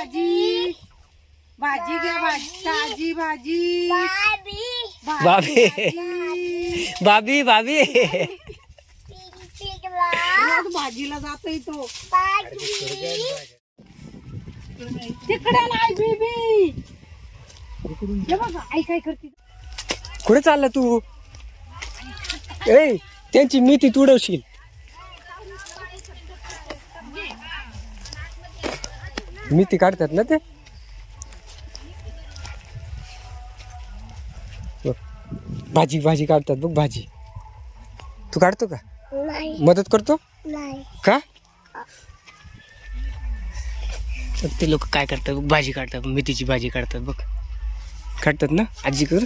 भाजी. भाजी घ्या भाजी ताजी भाजी. भाजी, बाबी. भाजी. बाबी बाबी रोज भाजीला जातोय तो. तिकडे नाही बेबी. हे बघा आई काय करते? कुठे चालला तू? ए त्यांची मिठी तुडवशील. मिठी काढतात ना ते? बघ, भाजी भाजी काढतात बघ भाजी. तू काढतो का? मदत करतो? का? ते लोक काय करतात बघ भाजी काढतात मेथीची भाजी काढतात बघ. काढतात ना? आजी कर.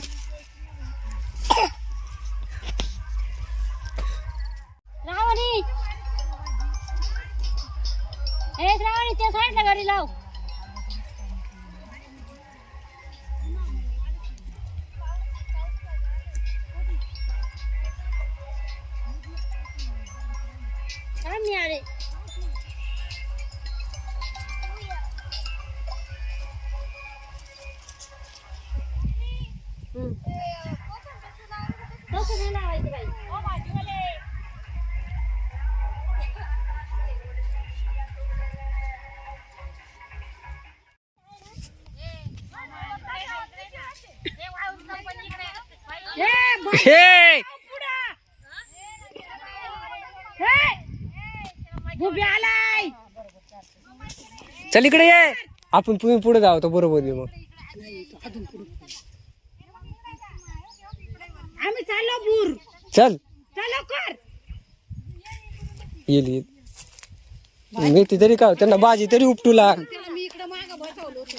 आलाय. चल इकडे ये. आपण तुम्ही पुढे जाऊ तो बरोबर मग. आम्ही चाललो बूर चल. चलो कर. येईल येईल. मेथी तरी का त्यांना भाजी तरी उपटू लाग. त्याला मी इकडे माग बसवलं होतं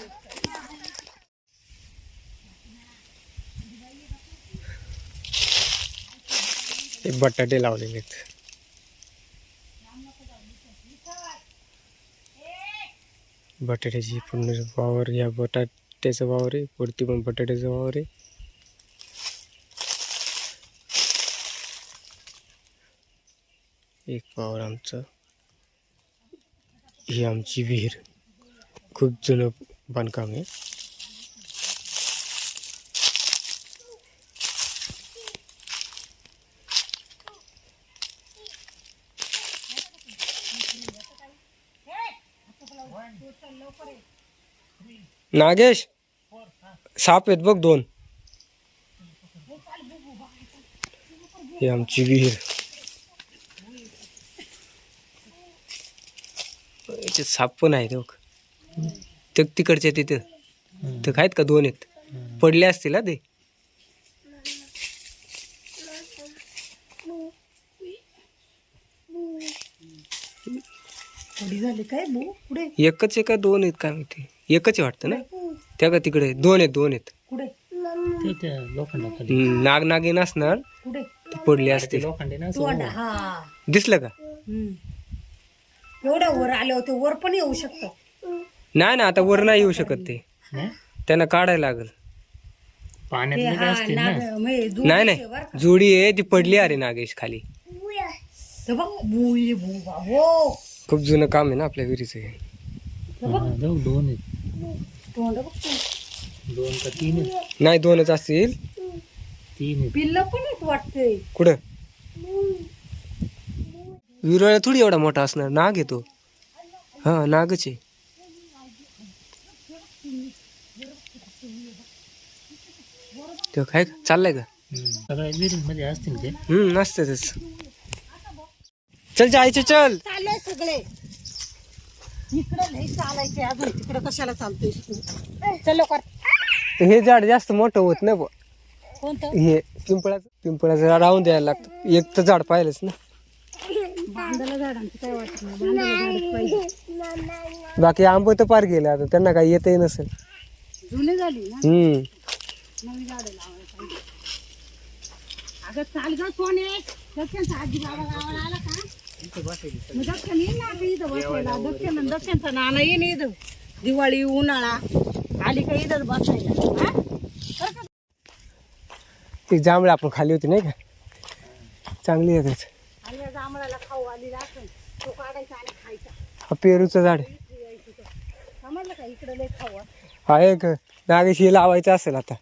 हे बटाटे लावलेले आहेत. बटाट्याची पूर्ण वावर या बटाट्याचं वावर आहे. वरती पण बटाट्याचं वावर आहे. एक वावर आमचं. ही आमची विहीर. खूप जुनं बांधकाम आहे. नागेश? साप आहेत बघ दोन. ही आमची विहीर. याच्यात साप पण आहेत बघ. ते तिकडच्या तिथं तर आहेत का दोन आहेत? पडले असतील हा ते? एकच आहे का दोन आहेत काय माहिती एकच आहे वाटतं ना? त्या का तिकडे? दोन आहेत दोन आहेत. नाग नागिन असणार पुढे ते पडले असतील तोंड हा. दिसलं का? हम्म. एवढं वर आले होते वर पण येऊ शकतं. नाही ना आता वर नाही येऊ शकत ते. त्यांना काढायला लागल. ते हा नाग म्हणजे नाही बरं नाही. जोडी आहे ती पडली अरे नागेश खाली. बघ खूप जुनं काम आहे ना आपल्या विहिरीचं हे. तोंड तू. नाही दोनच असतील. पिल्ल पण येत वाटते कुठं? विरळ थोडी एवढा मोठा असणार. नाग येतो हा नागच आहे. तो काय चाललंय का? हम्म. नसतंच चल जायचं चल. चाललोय सगळे. इकडे नाही चालायचे अजून. तिकडे कशाला चालतोय तू? चल लवकर. हे झाड जास्त मोठं होत नाही बुवा. कोणतं? हे पिंपळाचं पिंपळाचं झाड राहून द्यायला लागतं. एक तर झाड पाहिलंच ना. बांधायला झाडांचं काय वाटत नाही. बांधायला झाडच पाहिजे. बाकी आंबं तर पार गेले आता. त्यांना काही येतही नसेल. जुने झाली ना? हम्म. नवी झाडं लावायला पाहिजे. अगं चाल ग सोने. आजी बाबा गावाला आला का? दक्षिण येईन ना आता इथं बसायला दक्षिण दक्षिणचा नाना येईन इथं दिवाळी उन्हाळा आली का इथं बसायला हा? बरं का? ती जांभळं आपण खाली होती नाही का चांगली आहे आणि या जांभळाला खाऊ आली तो काढायचा आणि खायचा हा पेरूचं झाड आहे. समजलं का इकडे लय लावायचं असेल आता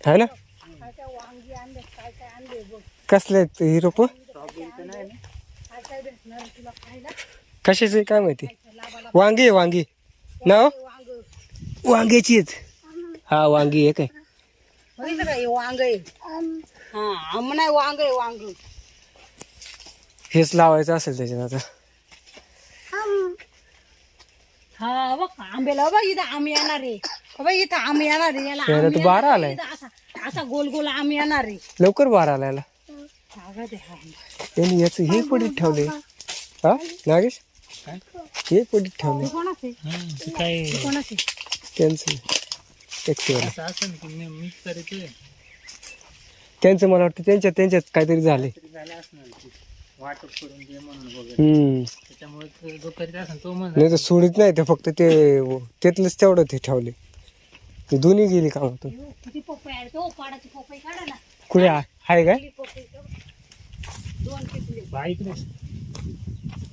है ना काय काय वांगी आणले काय काय आणले बघ कसले आहेत ही रोपं काय काय भेटणार आहे तुला खायला कशाचे काय माहिती वांगी आहे वांगी ना? वांग वांग्याची आहेत हा वांगी आहे काय वांग हा नाही वांग आहे वांग हेच लावायचं असेल त्याच्यात आता हा बघ आंब्याला बघ इथं आम येणार आहे बघ इथं येणार आहे याला तर बारा येणार आलाय. आहे. इथं असा असा गोल गोल आम येणार आहे लवकर बाहेर आला याला हा. त्यांनी याच हे पडीत ठेवले हा? नागेश? हे पडीत ठेवले हे? हे? त्यांचं. त्यांचं मला वाटतं त्यांच्यात त्यांच्यात काहीतरी झाले हम्म. नाही तर सोडीत नाही ते फक्त ते त्यातलंच तेवढं ते ठेवले ते दोन्ही गेली कामातून किती पपई आहे तो पाडाची पपई काढा ना. कुठे आहे? काय? किती पपई काढ.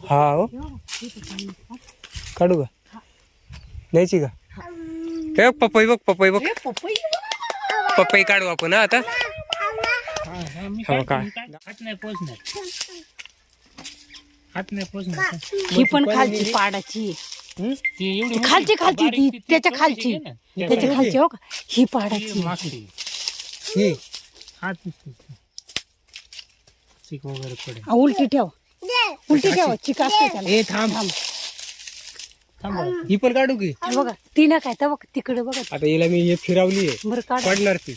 हा हो काढू का न्यायची का हे बघ पपई बघ पपई बघ पपई काढू आपण हा आता हो का ही पण खालची पाडाची खालची खालची ती त्याच्या खालची त्याच्या खालची हो का ही पाडाची उलटी ठेव उलटी ठेव चिक थांब. ही पण काढू की? बघा ती ना काय तर बघ तिकडे बघा. आता हिला मी हे फिरवली बरं काढ. पडणार ती.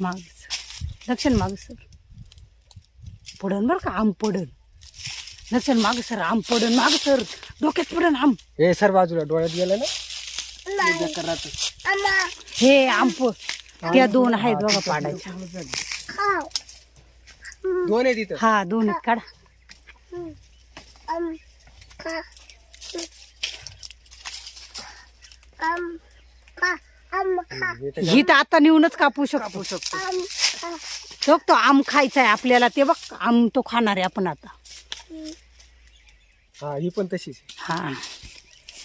माग दक्षिण माग सर. पडन बरं का आम पडन. दक्षिण माग सर आम पडन माग सर. डोक्यात पडन आम. हे सर बाजूला डोळ्यात गेलं ना? हे आंप त्या दोन आहेत बघा पाडायच्या. दोन आहे तिथं. हा दोन आहेत. काढा. ही तर आता नेऊनच कापू शकतो. बघ तो आम खायचा आहे आपल्याला ते बघ आम तो खाणार आहे आपण आता. हा ही पण तशीच आहे. हा.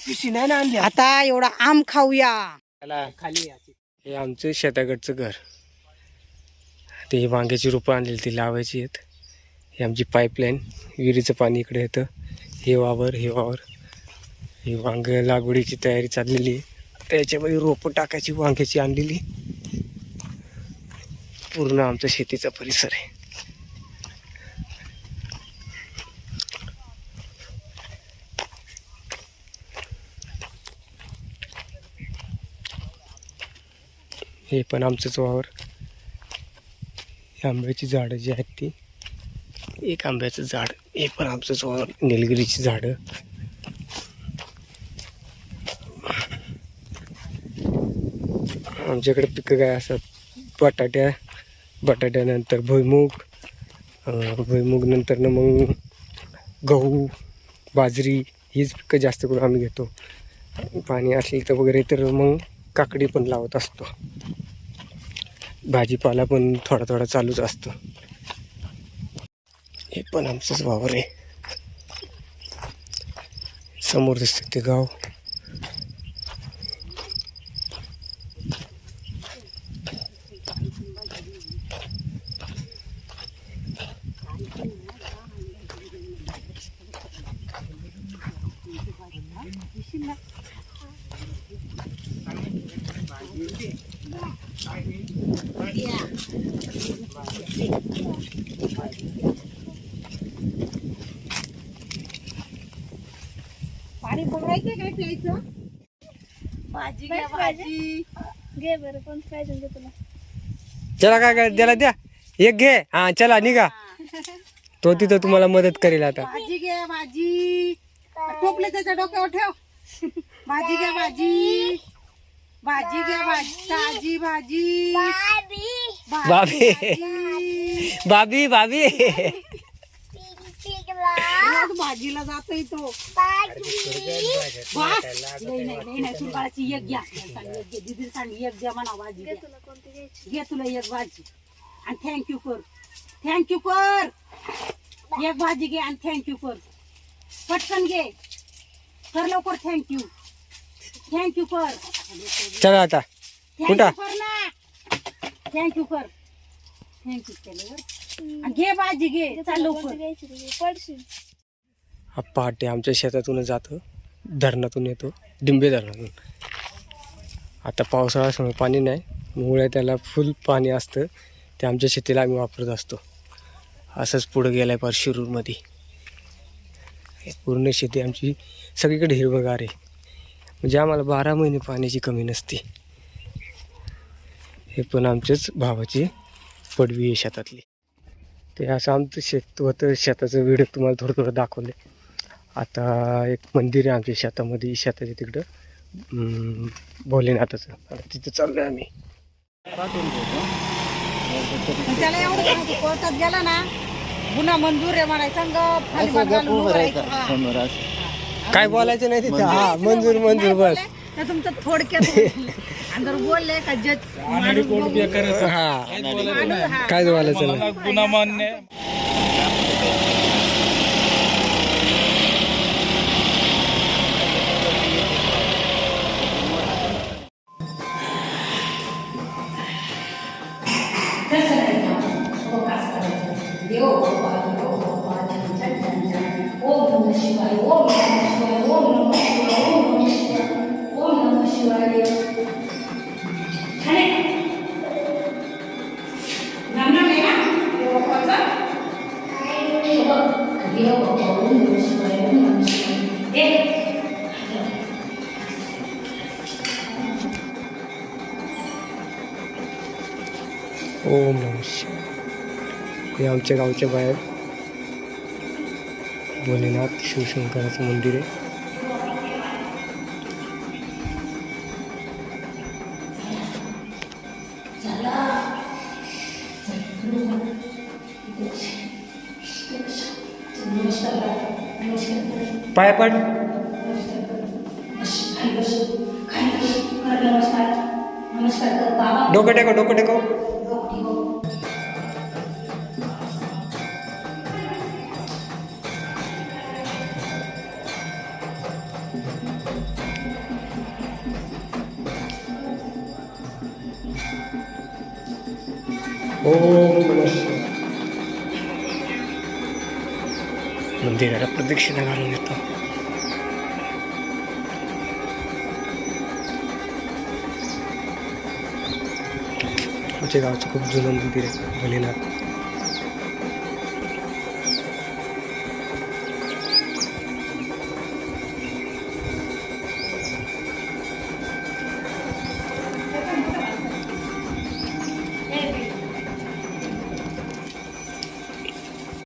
पिशवी नाही ना आणली? आता एवढा आम खाऊया. त्याला खाली हे आमचं शेताकडचं घर. ते ही वांग्याची रोपं आणलेली ती लावायची आहेत. ही आमची पाईपलाईन विहिरीचं पाणी इकडे येतं. हे वावर हे वावर. ही वांग लागवडीची तयारी चाललेली आहे. त्याच्यामध्ये रोपं टाकायची वांग्याची आणलेली. पूर्ण आमचा शेतीचा परिसर आहे. हे पण आमचंच वावर. आंब्याची झाडं जी आहेत ती. एक आंब्याचं झाड हे पण आमचं निलगिरीची झाडं. आमच्याकडे पिकं काय असतात? बटाट्या बटाट्यानंतर भुईमूग अं, मग गहू बाजरी हीच पिकं जास्त करून आम्ही घेतो. पाणी असली तर वगैरे तर मग काकडी पण लावत असतो. भाजीपाला पण थोडा थोडा चालूच असतो. हे पण आमचंच वावर आहे. समोर दिसतं ते गाव. पाणी बघायचं काय प्यायचं? भाजी घ्या भाजी. घे बरं पण काय तुमचं तुला चला काय काय त्याला द्या. एक घे. हा चला निघा. तो तिथं तुम्हाला मदत करेल आता. भाजी घे भाजी. टोपले त्याच्या डोक्यावर ठेव. भाजी घ्या भाजी. भाजी घ्या भाजी? ताजी भाजी। बाबी बाबी बाबी रोज भाजीला जातोय तो। नाही नाही सुरबाळाची एक घ्या एक घे एक घ्या म्हणा भाजी घ्या. घे तुला एक भाजी। आणि थँक्यू कर थँक्यू कर एक भाजी घे आणि थँक्यू कर पटकन घे कर लवकर थँक्यू थँक्यू कर चला आता. कुठं? कर ना. थँक्यू कर थँक्यू केलं बरं. आणि घे भाजी घे. चाल कोणती लवकर. घ्यायची तुझी. पडशील हा पहाटे आमच्या शेतातूनच जातो. धरणातून येतो. डिंबे धरणातून. आता पावसाळा असल्यामुळे पाणी नाही. मुळे त्याला फुल पाणी असतं. ते आमच्या शेतीला आम्ही वापरत असतो. असंच पुढं गेलं आहे पार शिरूरमध्ये. पूर्ण शेती आमची सगळीकडे हिरवगार आहे. म्हणजे आम्हाला बारा महिने पाण्याची कमी नसते. हे पण आमच्याच भावाची पडवी आहे शेतातली. ते असं आमचं शेत होतं शेताचं व्हिडिओ तुम्हाला थोडं थोडं दाखवले आता एक मंदिर आहे आमच्या शेतामध्ये शेताच्या तिकडं. भोलेनाथाचं. तिथं चाललो आहे आम्ही. पण त्याला एवढं सांगतो कोर्टात गेला ना गुन्हा मंजूर आहे म्हणायचं काय बोलायचं नाही तिथं. हा मंजूर मंजूर बस. तर तुमचं थोडक्यात होईल. आणि जर बोलले का जज माणूस बघून- हा. माणूस हा. काय बोलायचं? नाही गुन्हा मान्य आमच्या गावच्या बाहेर. भोलेनाथ शिवशंकराचं मंदिर आहे. पाय पड. डोकं टेको डोकं टेको मंदिराला प्रदक्षिणा घालून येतो. आमच्या गावचं खूप जुनं मंदिर आहे भोलेनाथ.